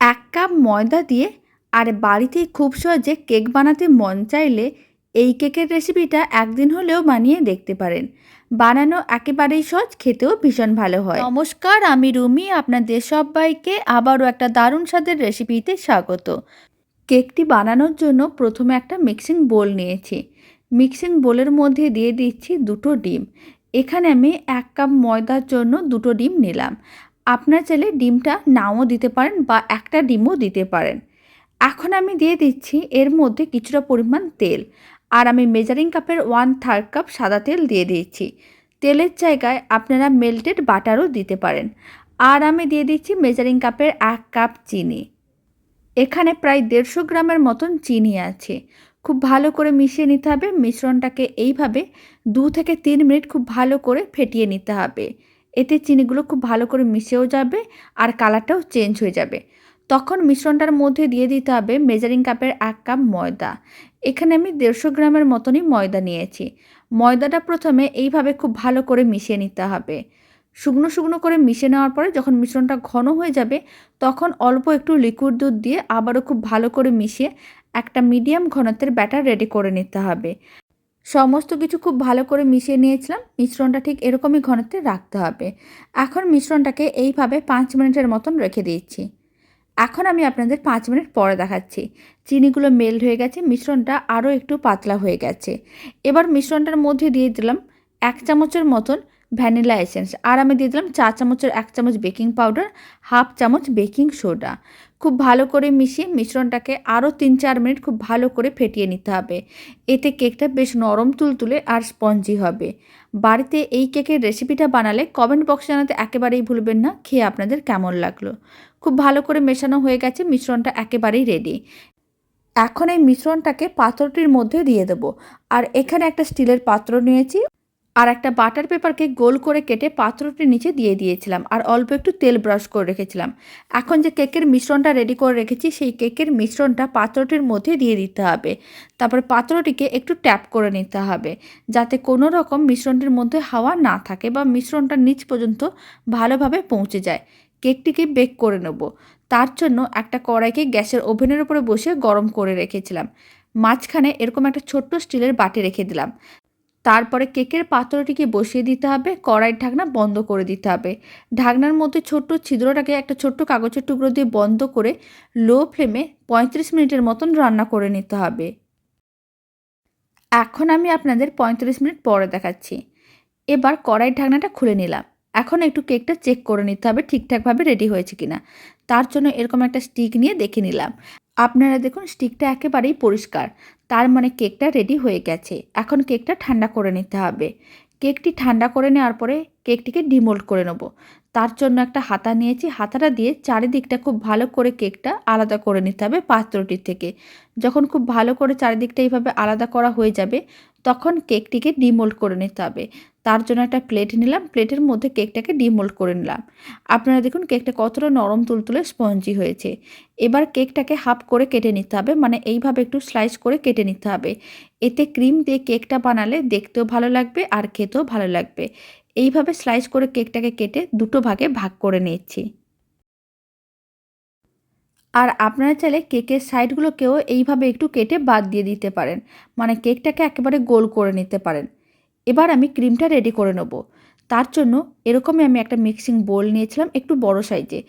এক কাপ ময়দা দিয়ে আর বাড়িতেই খুব সহজে কেক বানাতে মন চাইলে এই কেকের রেসিপিটা একদিন হলেও বানিয়ে দেখতে পারেন। বানানো একেবারেই সহজ খেতেও ভীষণ ভালো হয়। নমস্কার আমি রুমি আপনাদের সবাইকে আবারও একটা দারুণ স্বাদের রেসিপিতে স্বাগত। কেকটি বানানোর জন্য প্রথমে একটা মিক্সিং বোল নিয়েছি। মিক্সিং বোলের মধ্যে দিয়ে দিচ্ছি দুটো ডিম। এখানে আমি এক কাপ ময়দার জন্য দুটো ডিম নিলাম। আপনার চাইলে ডিমটা নাও দিতে পারেন বা একটা ডিমও দিতে পারেন। এখন আমি দিয়ে দিচ্ছি এর মধ্যে কিছুটা পরিমাণ তেল। আর আমি মেজারিং কাপের ওয়ান থার্ড কাপ সাদা তেল দিয়ে দিচ্ছি তেলের জায়গায় আপনারা মেল্টেড বাটারও দিতে পারেন। আর আমি দিয়ে দিচ্ছি মেজারিং কাপের এক কাপ চিনি। এখানে প্রায় দেড়শো গ্রামের মতন চিনি আছে। খুব ভালো করে মিশিয়ে নিতে হবে। মিশ্রণটাকে এইভাবে দু থেকে তিন মিনিট খুব ভালো করে ফেটিয়ে নিতে হবে। এতে চিনিগুলো খুব ভালো করে মিশেও যাবে আর কালারটাও চেঞ্জ হয়ে যাবে। তখন মিশ্রণটার মধ্যে দিয়ে দিতে হবে মেজারিং কাপের এক কাপ ময়দা। এখানে আমি দেড়শো গ্রামের মতনই ময়দা নিয়েছি। ময়দাটা প্রথমে এইভাবে খুব ভালো করে মিশিয়ে নিতে হবে। শুকনো শুকনো করে মিশিয়ে নেওয়ার পরে যখন মিশ্রণটা ঘন হয়ে যাবে, তখন অল্প একটু লিকুইড দুধ দিয়ে আবারও খুব ভালো করে মিশিয়ে একটা মিডিয়াম ঘনত্বের ব্যাটার রেডি করে নিতে হবে। সমস্ত কিছু খুব ভালো করে মিশিয়ে নিয়েছিলাম। মিশ্রণটা ঠিক এরকমই ঘনত্বে রাখতে হবে। এখন মিশ্রণটাকে এইভাবে পাঁচ মিনিটের মতন রেখে দিয়েছি এখন আমি আপনাদের পাঁচ মিনিট পরে দেখাচ্ছি। চিনিগুলো মেল্ট হয়ে গেছে, মিশ্রণটা আরও একটু পাতলা হয়ে গেছে। এবার মিশ্রণটার মধ্যে দিয়ে দিলাম এক চামচের মতন ভ্যানিলা এসেন্স। আর আমি দিয়ে দিলাম চা চামচের এক চামচ বেকিং পাউডার, হাফ চামচ বেকিং সোডা। খুব ভালো করে মিশিয়ে মিশ্রণটাকে আরও তিন চার মিনিট খুব ভালো করে ফেটিয়ে নিতে হবে। এতে কেকটা বেশ নরম তুলতুলে আর স্পঞ্জি হবে। বাড়িতে এই কেকের রেসিপিটা বানালে কমেন্ট বক্সে জানাতে একেবারেই ভুলবেন না, খেয়ে আপনাদের কেমন লাগল? খুব ভালো করে মেশানো হয়ে গেছে, মিশ্রণটা একেবারেই রেডি এখন এই মিশ্রণটাকে পাত্রটির মধ্যে দিয়ে দেবো। আর এখানে একটা স্টিলের পাত্র নিয়েছি। আর একটা বাটার পেপারকে গোল করে কেটে পাত্রটির নিচে দিয়ে দিয়েছিলাম আর অল্প একটু তেল ব্রাশ করে রেখেছিলাম। এখন যে কেকের মিশ্রণটা রেডি করে রেখেছি, সেই কেকের মিশ্রণটা পাত্রটির মধ্যে দিয়ে দিতে হবে। তারপর পাত্রটিকে একটু ট্যাপ করে নিতে হবে, যাতে কোনো রকম মিশ্রণটির মধ্যে হাওয়া না থাকে বা মিশ্রণটা নিচ পর্যন্ত ভালোভাবে পৌঁছে যায়। কেকটিকে বেক করে নেব। তার জন্য একটা কড়াইকে গ্যাসের ওভেনের উপরে বসে গরম করে রেখেছিলাম। মাঝখানে এরকম একটা ছোট্ট স্টিলের বাটি রেখে দিলাম। তারপরে কেকের পাত্রটিকে বসিয়ে দিতে হবে কড়াইয়ের ঢাকনা বন্ধ করে দিতে হবে। ঢাকনার মধ্যে ছোট্ট ছিদ্রটাকে একটা ছোট্ট কাগজের টুকরো দিয়ে বন্ধ করে লো ফ্লেমে পঁয়ত্রিশ মিনিটের মতন রান্না করে নিতে হবে। এখন আমি আপনাদের পঁয়ত্রিশ মিনিট পরে দেখাচ্ছি। এবার কড়াইয়ের ঢাকনাটা খুলে নিলাম। এখন একটু কেকটা চেক করে নিতে হবে ঠিকঠাকভাবে রেডি হয়েছে কিনা। তার জন্য এরকম একটা স্টিক নিয়ে দেখে নিলাম। আপনারা দেখুন স্টিকটা একেবারেই পরিষ্কার। তার মানে কেকটা রেডি হয়ে গেছে। এখন কেকটা ঠান্ডা করে নিতে হবে। কেকটি ঠান্ডা করে নেওয়ার পরে কেকটিকে ডিমোল্ড করে নেব। তার জন্য একটা হাতা নিয়েছি। হাতাটা দিয়ে চারিদিকটা খুব ভালো করে কেকটা আলাদা করে নিতে হবে পাত্রটির থেকে। যখন খুব ভালো করে চারিদিকটা এইভাবে আলাদা করা হয়ে যাবে তখন কেকটিকে ডিমোল্ড করে নিতে হবে। তার জন্য একটা প্লেট নিলাম, প্লেটের মধ্যে কেকটাকে ডিমোল্ড করে নিলাম। আপনারা দেখুন কেকটা কতটা নরম তুলতুলে স্পঞ্জি হয়েছে। এবার কেকটাকে হাফ করে কেটে নিতে হবে মানে এইভাবে একটু স্লাইস করে কেটে নিতে হবে। এতে ক্রিম দিয়ে কেকটা বানালে দেখতেও ভালো লাগবে আর খেতেও ভালো লাগবে। এইভাবে স্লাইস করে কেকটাকে কেটে দুটো ভাগে ভাগ করে নিচ্ছি আর আপনারা চাইলে কেকের সাইডগুলোকেও এইভাবে একটু কেটে বাদ দিয়ে দিতে পারেন। মানে কেকটাকে একেবারে গোল করে নিতে পারেন। এবার আমি ক্রিমটা রেডি করে নেব। তার জন্য এরকমই আমি একটা মিক্সিং বোল নিয়েছিলাম একটু বড় সাইজে।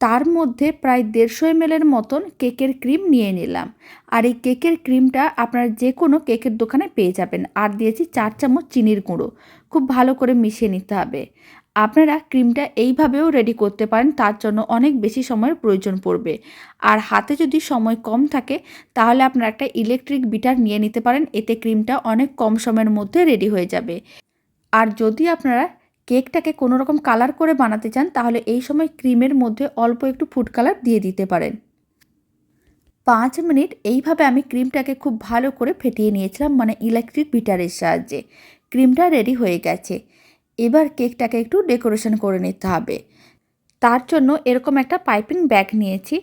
তার মধ্যে প্রায় দেড়শো এমএলের মতন কেকের ক্রিম নিয়ে নিলাম। আর এই কেকের ক্রিমটা আপনারা যে কোনো কেকের দোকানে পেয়ে যাবেন। আর দিয়েছি চার চামচ চিনির গুঁড়ো। খুব ভালো করে মিশিয়ে নিতে হবে। আপনারা ক্রিমটা এইভাবেও রেডি করতে পারেন, তার জন্য অনেক বেশি সময়ের প্রয়োজন পড়বে। আর হাতে যদি সময় কম থাকে, তাহলে আপনারা একটা ইলেকট্রিক বিটার নিয়ে নিতে পারেন, এতে ক্রিমটা অনেক কম সময়ের মধ্যে রেডি হয়ে যাবে। আর যদি আপনারা কেকটাকে কোনো রকম কালার করে বানাতে চান, তাহলে এই সময় ক্রিমের মধ্যে অল্প একটু ফুড কালার দিয়ে দিতে পারেন। পাঁচ মিনিট এইভাবে আমি ক্রিমটাকে খুব ভালো করে ফেটিয়ে নিয়েছিলাম মানে ইলেকট্রিক বিটারের সাহায্যে। ক্রিমটা রেডি হয়ে গেছে। এবার কেকটাকে একটু ডেকোরেশন করে নিতে হবে। তার জন্য এরকম একটা পাইপিং ব্যাগ নিয়েছি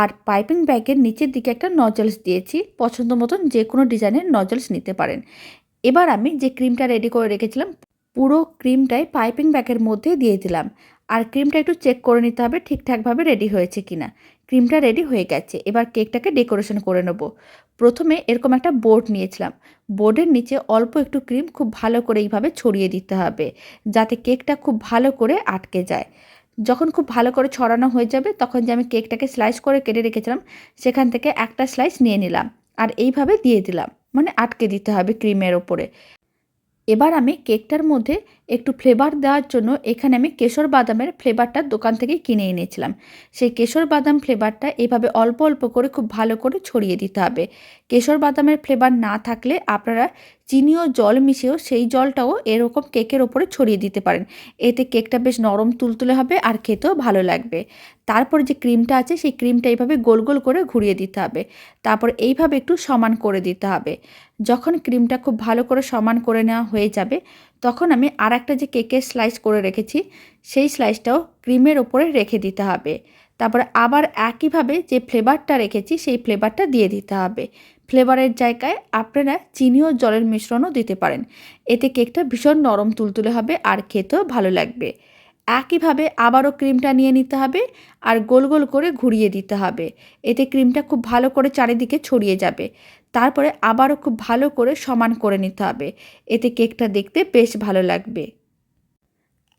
আর পাইপিং ব্যাগের নিচের দিকে একটা নজলস দিয়েছি। পছন্দ মতন যে কোনো ডিজাইনের নজলস নিতে পারেন। এবার আমি যে ক্রিমটা রেডি করে রেখেছিলাম, পুরো ক্রিমটাই পাইপিং ব্যাগের মধ্যে দিয়ে দিলাম। আর ক্রিমটা একটু চেক করে নিতে হবে ঠিকঠাকভাবে রেডি হয়েছে কিনা। ক্রিমটা রেডি হয়ে গেছে। এবার কেকটাকে ডেকোরেশন করে নেব। প্রথমে এরকম একটা বোর্ড নিয়েছিলাম। বোর্ডের নিচে অল্প একটু ক্রিম খুব ভালো করে এইভাবে ছড়িয়ে দিতে হবে, যাতে কেকটা খুব ভালো করে আটকে যায়। যখন খুব ভালো করে ছড়ানো হয়ে যাবে, তখন যে আমি কেকটাকে স্লাইস করে কেটে রেখেছিলাম, সেখান থেকে একটা স্লাইস নিয়ে নিলাম আর এইভাবে দিয়ে দিলাম। মানে আটকে দিতে হবে ক্রিমের ওপরে। এবার আমি কেকটার মধ্যে একটু ফ্লেভার দেওয়ার জন্য এখানে আমি কেশর বাদামের ফ্লেভারটা দোকান থেকে কিনে এনেছিলাম। সেই কেশর বাদাম ফ্লেভারটা এভাবে অল্প অল্প করে খুব ভালো করে ছড়িয়ে দিতে হবে। কেশর বাদামের ফ্লেভার না থাকলে আপনারা চিনি ও জল মিশিয়েও সেই জলটাও এরকম কেকের ওপরে ছড়িয়ে দিতে পারেন। এতে কেকটা বেশ নরম তুলতুলে হবে আর খেতেও ভালো লাগবে। তারপর যে ক্রিমটা আছে সেই ক্রিমটা এইভাবে গোল গোল করে ঘুরিয়ে দিতে হবে। তারপর এইভাবে একটু সমান করে দিতে হবে। যখন ক্রিমটা খুব ভালো করে সমান করে নেওয়া হয়ে যাবে তখন আমি আর একটা যে কেকের স্লাইস করে রেখেছি, সেই স্লাইসটাও ক্রিমের ওপরে রেখে দিতে হবে। তারপরে আবার একইভাবে যে ফ্লেভারটা রেখেছি, সেই ফ্লেভারটা দিয়ে দিতে হবে। ফ্লেভারের জায়গায় আপনারা চিনি ও জলের মিশ্রণও দিতে পারেন। এতে কেকটা ভীষণ নরম তুলতুলে হবে আর খেতেও ভালো লাগবে। একইভাবে আবারও ক্রিমটা নিয়ে নিতে হবে আর গোল গোল করে ঘুরিয়ে দিতে হবে। এতে ক্রিমটা খুব ভালো করে চারিদিকে ছড়িয়ে যাবে। তারপরে আবারও খুব ভালো করে সমান করে নিতে হবে। এতে কেকটা দেখতে বেশ ভালো লাগবে।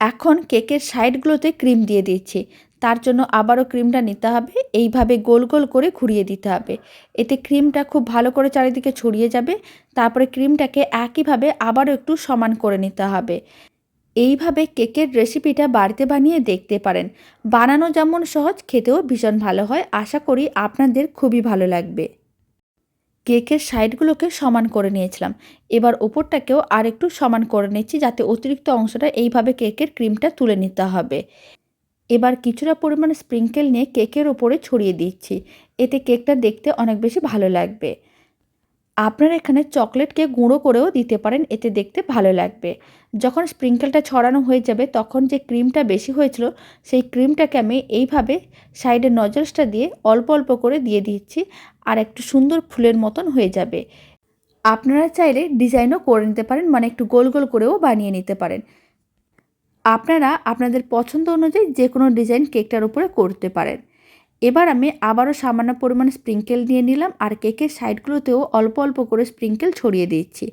এখন কেকের সাইডগুলোতে ক্রিম দিয়ে দিচ্ছি। তার জন্য আবারও ক্রিমটা নিতে হবে। এইভাবে গোল গোল করে ঘুরিয়ে দিতে হবে। এতে ক্রিমটা খুব ভালো করে চারিদিকে ছড়িয়ে যাবে। তারপরে ক্রিমটাকে একইভাবে আবারও একটু সমান করে নিতে হবে। এইভাবে কেকের রেসিপিটা বাড়িতে বানিয়ে দেখতে পারেন। বানানো যেমন সহজ, খেতেও ভীষণ ভালো হয়। আশা করি আপনাদের খুবই ভালো লাগবে। কেকের সাইডগুলোকে সমান করে নিয়েছিলাম। এবার ওপরটাকেও আর একটু সমান করে নিচ্ছি যাতে অতিরিক্ত অংশটা এইভাবে কেকের ক্রিমটা তুলে নিতে হবে। এবার কিছুটা পরিমাণ স্প্রিঙ্কেল নিয়ে কেকের ওপরে ছড়িয়ে দিচ্ছি। এতে কেকটা দেখতে অনেক বেশি ভালো লাগবে। আপনারা এখানে চকলেটকে গুঁড়ো করেও দিতে পারেন, এতে দেখতে ভালো লাগবে। যখন স্প্রিঙ্কেলটা ছড়ানো হয়ে যাবে, তখন যে ক্রিমটা বেশি হয়েছিল, সেই ক্রিমটাকে আমি এইভাবে সাইডে নজলসটা দিয়ে অল্প অল্প করে দিয়ে দিচ্ছি, আর একটু সুন্দর ফুলের মতন হয়ে যাবে। আপনারা চাইলে ডিজাইনও করে নিতে পারেন মানে একটু গোল গোল করেও বানিয়ে নিতে পারেন। আপনারা আপনাদের পছন্দ অনুযায়ী যে কোনো ডিজাইন কেকটার উপরে করতে পারেন। এবার আমি আবারও সামান্য পরিমাণে স্প্রিঙ্কেল নিয়ে নিলাম আর কেকের সাইডগুলোতেও অল্প অল্প করে স্প্রিঙ্কেল ছড়িয়ে দিচ্ছি।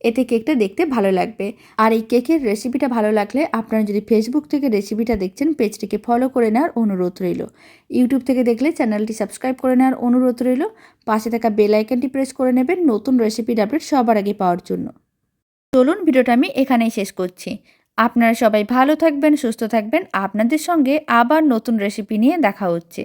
এতে কেকটা দেখতে ভালো লাগবে। আর এই কেকের রেসিপিটা ভালো লাগলে আপনারা যদি ফেসবুক থেকে রেসিপিটা দেখছেন, পেজটিকে ফলো করে নেওয়ার অনুরোধ রইল। ইউটিউব থেকে দেখলে চ্যানেলটি সাবস্ক্রাইব করে নেওয়ার অনুরোধ রইল। পাশে থাকা বেল আইকনটি প্রেস করে নেবেন নতুন রেসিপির আপডেট সবার আগে পাওয়ার জন্য। চলুন ভিডিওটা আমি এখানেই শেষ করছি। আপনারা সবাই ভালো থাকবেন, সুস্থ থাকবেন। আপনাদের সঙ্গে আবার নতুন রেসিপি নিয়ে দেখা হচ্ছে।